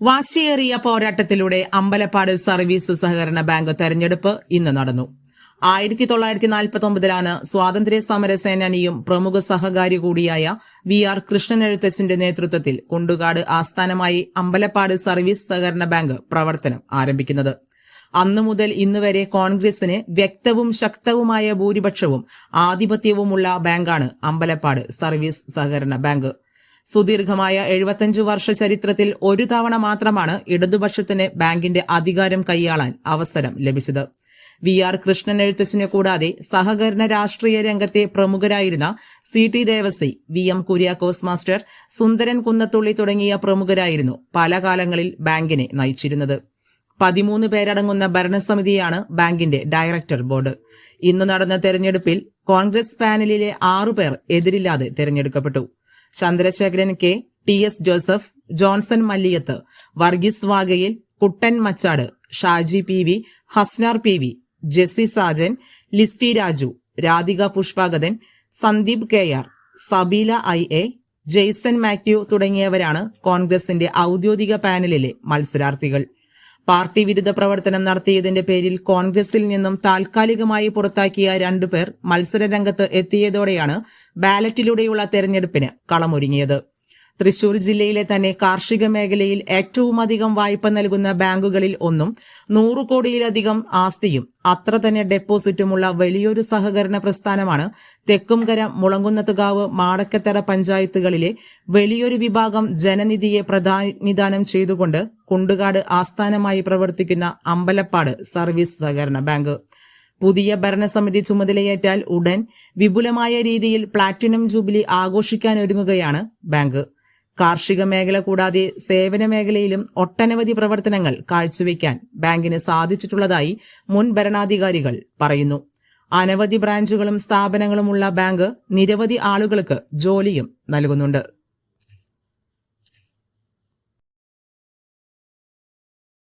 വാശിയേറിയ പോരാട്ടത്തിലൂടെ അമ്പലപ്പാട് സർവീസ് സഹകരണ ബാങ്ക് തെരഞ്ഞെടുപ്പ് ഇന്ന് നടന്നു. ആയിരത്തി തൊള്ളായിരത്തി നാൽപ്പത്തി ഒമ്പതിലാണ് സ്വാതന്ത്ര്യ സമര സേനാനിയും പ്രമുഖ സഹകാരി കൂടിയായ വി ആർ കൃഷ്ണൻ എഴുത്തച്ഛന്റെ നേതൃത്വത്തിൽ കുണ്ടുകാട് ആസ്ഥാനമായി അമ്പലപ്പാട് സർവീസ് സഹകരണ ബാങ്ക് പ്രവർത്തനം ആരംഭിക്കുന്നത്. അന്നു മുതൽ ഇന്ന് വരെ കോൺഗ്രസിന് വ്യക്തവും ശക്തവുമായ ഭൂരിപക്ഷവും ആധിപത്യവുമുള്ള ബാങ്കാണ് അമ്പലപ്പാട് സർവീസ് സഹകരണ ബാങ്ക്. സുദീർഘമായ എഴുപത്തഞ്ച് വർഷ ചരിത്രത്തിൽ ഒരു തവണ മാത്രമാണ് ഇടതുപക്ഷത്തിന് ബാങ്കിന്റെ അധികാരം കൈയാളാൻ അവസരം ലഭിച്ചത്. വി ആർ കൃഷ്ണൻ എഴുത്തച്ഛനെ കൂടാതെ സഹകരണ രാഷ്ട്രീയ രംഗത്തെ പ്രമുഖരായിരുന്ന C T Devassy V M Kuriakose master Sundaran Kunnathully തുടങ്ങിയ പ്രമുഖരായിരുന്നു പല കാലങ്ങളിൽ ബാങ്കിനെ നയിച്ചിരുന്നത്. പതിമൂന്ന് പേരടങ്ങുന്ന ഭരണസമിതിയാണ് ബാങ്കിന്റെ ഡയറക്ടർ ബോർഡ്. ഇന്ന് നടന്ന തെരഞ്ഞെടുപ്പിൽ കോൺഗ്രസ് പാനലിലെ ആറുപേർ എതിരില്ലാതെ തെരഞ്ഞെടുക്കപ്പെട്ടു. Chandrasekharan K. T. S. Joseph Johnson Malliyath Varghese Vagayil Kuttan Machad Shaji P. V. Hasnar P. V. Jessy Sajan Listy Raju Radhika Pushpagathan Sandeep K. R. Sabeela I. A. Jaison Mathew തുടങ്ങിയവരാണ് കോൺഗ്രസിന്റെ ഔദ്യോഗിക പാനലിലെ മത്സരാർത്ഥികൾ. Party വിരുദ്ധ പ്രവർത്തനം നടത്തിയതിന്റെ പേരിൽ കോൺഗ്രസിൽ നിന്നും താൽക്കാലികമായി പുറത്താക്കിയ രണ്ടുപേർ മത്സരരംഗത്ത് എത്തിയതോടെയാണ് ബാലറ്റിലൂടെയുള്ള തെരഞ്ഞെടുപ്പിന് കളമൊരുങ്ങിയത് തൃശൂർ ജില്ലയിലെ തന്നെ കാർഷിക മേഖലയിൽ ഏറ്റവുമധികം വായ്പ നൽകുന്ന ബാങ്കുകളിൽ ഒന്നും നൂറു കോടിയിലധികം ആസ്തിയും അത്ര തന്നെ ഡെപ്പോസിറ്റുമുള്ള വലിയൊരു സഹകരണ പ്രസ്ഥാനമാണ് തെക്കുംകര മുളങ്കുന്നത്തുകാവ് മാടക്കത്തറ പഞ്ചായത്തുകളിലെ വലിയൊരു വിഭാഗം ജനനിധിയെ പ്രധാനിധാനം ചെയ്തുകൊണ്ട് കുണ്ടുകാട് ആസ്ഥാനമായി പ്രവർത്തിക്കുന്ന അമ്പലപ്പാട് സർവീസ് സഹകരണ ബാങ്ക്. പുതിയ ഭരണസമിതി ചുമതലയേറ്റാൽ ഉടൻ വിപുലമായ രീതിയിൽ പ്ലാറ്റിനം ജൂബിലി ആഘോഷിക്കാനൊരുങ്ങുകയാണ് ബാങ്ക്. കാർഷിക മേഖല കൂടാതെ സേവന മേഖലയിലും ഒട്ടനവധി പ്രവർത്തനങ്ങൾ കാഴ്ചവെക്കാൻ ബാങ്കിന് സാധിച്ചിട്ടുള്ളതായി മുൻ ഭരണാധികാരികൾ പറയുന്നു. അനവധി ബ്രാഞ്ചുകളും സ്ഥാപനങ്ങളുമുള്ള ബാങ്ക് നിരവധി ആളുകൾക്ക് ജോലിയും നൽകുന്നുണ്ട്.